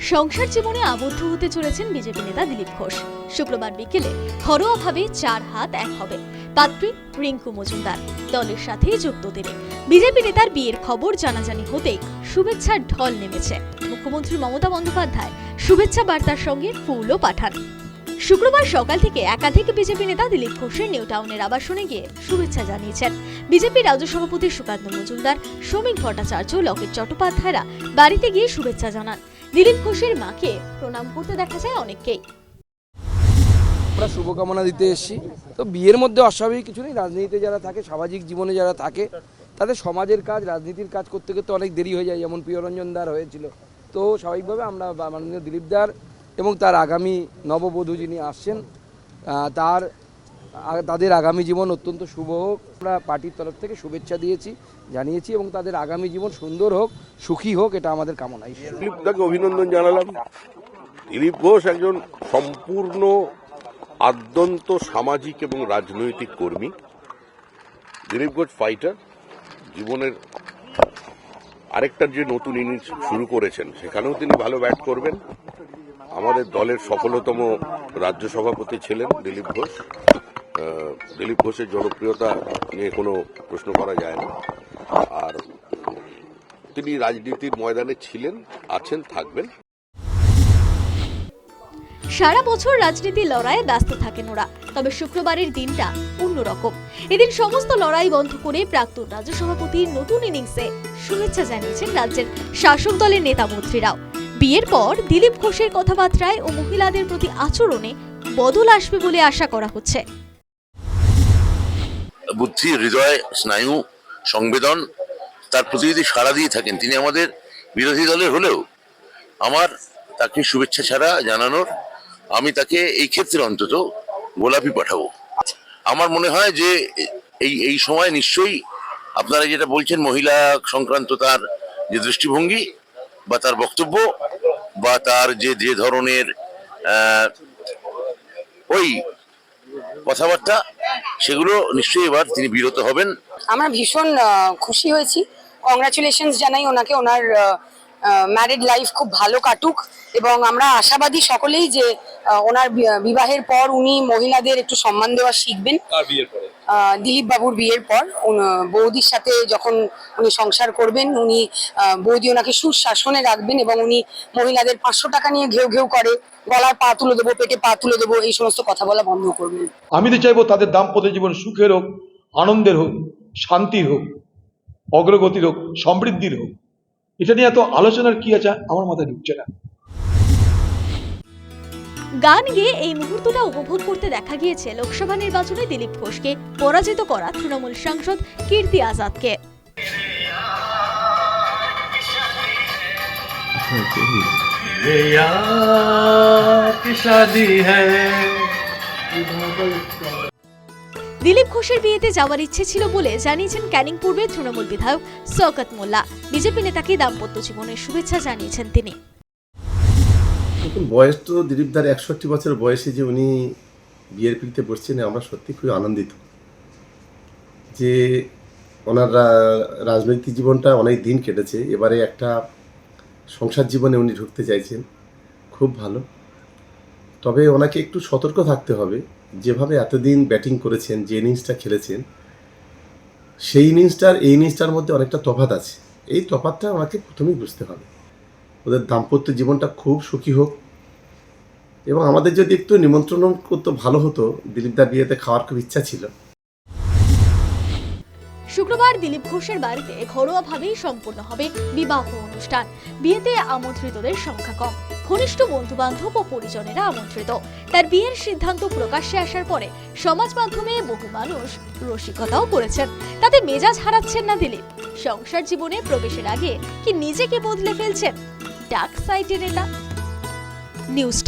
সংসার জীবনে আবদ্ধ হতে চলেছেন বিজেপি নেতা দিলীপ ঘোষ। শুক্রবার বিকেলে ঘরোয়াভাবে চার হাত এক হবে। পাত্রী রিঙ্কু মজুমদার দলের সাথে যুক্ত তিনি। বিজেপি নেতার বিয়ের খবর জানাজানি হতেই শুভেচ্ছার ঢল নেমেছে। মুখ্যমন্ত্রী মমতা বন্দ্যোপাধ্যায় শুভেচ্ছা বার্তার সঙ্গে ফুলও পাঠান। শুক্রবার সকাল থেকে একাধিক বিজেপি নেতা দিলীপ ঘোষের নিউ টাউনের আবাসনে গিয়ে শুভেচ্ছা জানিয়েছেন। বিজেপি রাজ্য সভাপতি সুকান্ত মজুমদার, শ্রমিক ভট্টাচার্য, লকেট চট্টোপাধ্যায়রা বাড়িতে গিয়ে শুভেচ্ছা জানান। দিলীপ ঘোষের মাকে প্রণাম করতে দেখা যায় অনেককেই। আমরা শুভকামনা দিতে এসেছি। তো বিয়ের মধ্যে অস্বাভাবিক কিছু নেই। রাজনীতিতে যারা থাকে, সামাজিক জীবনে যারা থাকে, তাদের সমাজের কাজ, রাজনীতির কাজ করতে করতে অনেক দেরি হয়ে যায়। যেমন প্রিয়রঞ্জন দার হয়েছিল। তো স্বাভাবিকভাবে আমরা মাননীয় দিলীপ দার এবং তার আগামী নববধূ যিনি আসছেন তার তাদের আগামী জীবন অত্যন্ত শুভ হোক। আমরা পার্টির তরফ থেকে শুভেচ্ছা দিয়েছি, জানিয়েছি এবং তাদের আগামী জীবন সুন্দর হোক, সুখী হোক, এটা আমাদের কামনা। দিলীপ দাকে অভিনন্দন জানালাম। দিলীপ ঘোষ একজন সম্পূর্ণ আদ্যন্ত সামাজিক এবং রাজনৈতিক কর্মী। দিলীপ ঘোষ ফাইটার জীবনের আরেকটার যে নতুন ইনিংস শুরু করেছেন, সেখানেও তিনি ভালো ব্যাট করবেন। আমাদের দলের সফলতম রাজ্য সভাপতি ছিলেন দিলীপ ঘোষ। দিলীপ ঘোষের জনপ্রিয়তা নিয়ে কোনো প্রশ্ন করা যায় না আর তিনি রাজনীতির ময়দানে ছিলেন, আছেন, থাকবেন। সারা বছর রাজনীতি লড়াইয়ে ব্যস্ত থাকেন ওরা, তবে শুক্রবারের দিনটা অন্যরকম। এদিন সমস্ত লড়াই বন্ধ করে প্রাক্তন রাজ্য সভাপতির নতুন ইনিংসে শুভেচ্ছা জানিয়েছেন রাজ্যের শাসক দলের নেতা মন্ত্রীরাও। বিয়ের পর দিলীপ ঘোষের কথাবার্তায় ও মহিলাদের প্রতি আচরণে বদল আসবে বলে আশা করা হচ্ছে। বুদ্ধি, হৃদয়, স্নায়ু, সংবেদন, তার প্রতি যদি সাড়া দিয়ে থাকেন। তিনি আমাদের বিরোধী দলের হলেও আমার তাকে শুভেচ্ছা ছাড়া জানানোর আমি তাকে এই ক্ষেত্রে অন্তত গোলাপি পাঠাবো। আমার মনে হয় যে এই এই সময় নিশ্চয়ই আপনারা যেটা বলছেন, মহিলা সংক্রান্ত তার যে দৃষ্টিভঙ্গি বা তার বক্তব্য বা তার যে যে ধরনের ওই কথাবার্তা সেগুলো নিশ্চয়ই এবার তিনি বিরত হবেন। আমরা ভীষণ আহ, খুশি হয়েছি। কংগ্রাচুলেশনস জানাই ওনাকে। ওনার ম্যারিড লাইফ খুব ভালো কাটুক এবং আমরা আশাবাদী সকলেই যে আহ, ওনার বিবাহের পর উনি মহিলাদের একটু সম্মান দেওয়া শিখবেন। আহ, দিলীপ বাবুর বিয়ের পর বৌদির সাথে যখন উনি সংসার করবেন, উনি বৌদি ওনাকে সুশাসনে রাখবেন এবং উনি মহিলাদের পাঁচশো টাকা নিয়ে ঘেউ ঘেউ করে, গলার পা তুলে দেবো, পেটে পা তুলে দেবো, এই সমস্ত কথা বলা বন্ধ করবেন। আমি তো চাইব তাদের দাম্পত্য জীবন সুখের হোক, আনন্দের হোক, শান্তির হোক, অগ্রগতির হোক, সমৃদ্ধির হোক। এটা নিয়ে এত আলোচনার কি আছে? আমার মাথায় ঢুকছে না। গান গিয়ে এই মুহূর্তটা উপভোগ করতে দেখা গিয়েছে লোকসভা নির্বাচনে দিলীপ ঘোষকে, পরাজিত করা তৃণমূল সাংসদ কীর্তি আজাদকে। দিলীপ ঘোষের বিয়েতে যাওয়ার ইচ্ছে ছিল বলে জানিয়েছেন ক্যানিং পূর্বে তৃণমূল বিধায়ক সৌকত মোল্লা। বিজেপি নেতাকে দাম্পত্য জীবনের শুভেচ্ছা জানিয়েছেন তিনি। দেখুন, বয়স তো দিলীপদার একষট্টি বছর বয়সে যে উনি বিয়ের পিড়িতে বসছেন, আমরা সত্যি খুবই আনন্দিত। যে ওনার রাজনৈতিক জীবনটা অনেক দিন কেটেছে, এবারে একটা সংসার জীবনে উনি ঢুকতে চাইছেন, খুব ভালো। তবে ওনাকে একটু সতর্ক থাকতে হবে, যেভাবে এতদিন ব্যাটিং করেছেন, যে ইনিংসটা খেলেছেন, সেই ইনিংসটার, এই ইনিংসটার মধ্যে অনেকটা তফাত আছে। এই তফাৎটা ওনাকে প্রথমেই বুঝতে হবে। ওদের দাম্পত্য জীবনটা খুব সুখী হোক। এবং আমাদের যদি একটু নিমন্ত্রণ করতো ভালো হতো, দিলীপদার বিয়েতে খাওয়ার খুব ইচ্ছা ছিল। শুক্রবার দিলীপ ঘোষের বাড়িতে ঘরোয়াভাবেই সম্পূর্ণ হবে বিবাহ অনুষ্ঠান। বিয়েতে আমন্ত্রিতদের সংখ্যা কম। ঘনিষ্ঠ বন্ধু বান্ধব ও পরিজনেরা আমন্ত্রিত। তার বিয়ের সিদ্ধান্ত প্রকাশ্যে আসার পরে সমাজ মাধ্যমে বহু মানুষ রসিকতাও করেছেন। তাতে মেজাজ হারাচ্ছেন না দিলীপ। সংসার জীবনে প্রবেশের আগে কি নিজেকে বদলে ফেলছেন ডাক সাইটের নেতা নিউজ